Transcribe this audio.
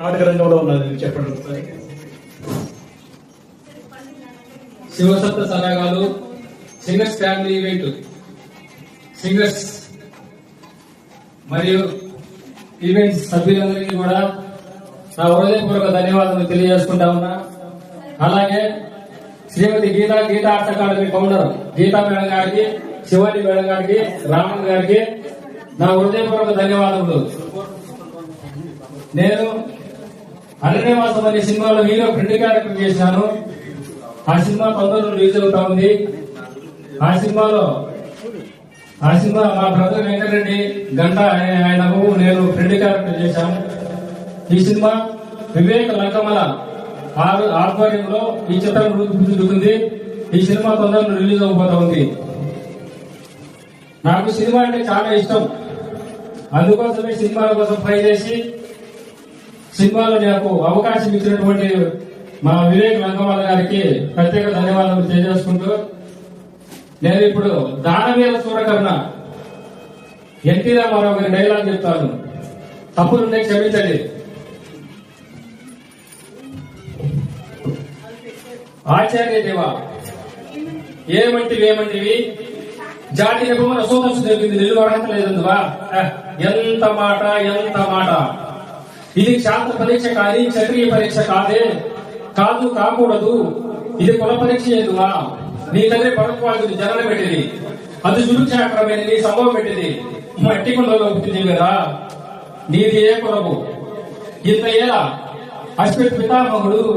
నాటక రంగంలో ఉన్నది. చెప్పండి ఒకసారి. శివసత్త సలహాలు సింగర్స్ ఫ్యామిలీ ఈవెంట్. సింగర్స్ మరియు ఈవెంట్స్ సభ్యులందరికీ కూడా నా హృదయపూర్వక ధన్యవాదాలు తెలియజేసుకుంటా ఉన్నా. అలాగే Shrimati Geeta Geeta arts academy founder Geeta madam గారికి శివాజీ మేడం గారికి రామన్ గారికి నా హృదయపూర్వక ధన్యవాదములు. నేను అరణ్యవాసం అనే సినిమాలో హీరో ఫ్రెండ్ క్యారెక్టర్ చేశాను. ఆ సినిమా తొందరలో రిలీజ్ అవుతా ఉంది ఆ సినిమాలో ఆ సినిమా మా బ్రదర్ వెంకటరెడ్డి గంట ఆయన- ఆయనకు నేను ఫ్రెండ్ క్యారెక్టర్ చేశాను. ఈ సినిమా వివేక లంకమల ఆధ్వర్యంలో ఈ చిత్రం రూపుదిద్దుకుంది ఈ సినిమా తొందరలో రిలీజ్ అవబోతా ఉంది నాకు సినిమా అంటే చాలా ఇష్టం. అందుకోసమే సినిమాల కోసం ట్రై చేసి సినిమాలో నాకు అవకాశం ఇచ్చినటువంటి మా వివేక్ లంకమాల గారికి ప్రత్యేక ధన్యవాదాలు తెలియజేసుకుంటూ నేను ఇప్పుడు దానవీర సూరకర్ణ ఎన్టీ రామారావు గారి డైలాగ్ చెప్తాను. తప్పులుంటే క్షమించండి. ఆచార్య దేవ ఏమంటివి ఏమంటివి? జాతి నిపుణ సోమసు జరిగింది నిలువ లేదందువా? ఎంత మాట ఎంత మాట. ఇది శాస్త్ర పరీక్ష కాదు క్షత్రియ పరీక్ష కాదే. కాదు కాకూడదు. ఇది కుల పరీక్ష ఎందువా? నీ తండ్రి పరత్వాదుడు జనన పెట్టింది. అది సురుక్షాక్రమైనది సంభవం పెట్టింది. మట్టి కుండలో పుట్టింది కదా. నీది ఏ కులము? ఇంత ఏలా అశ్విత్ పితామహుడు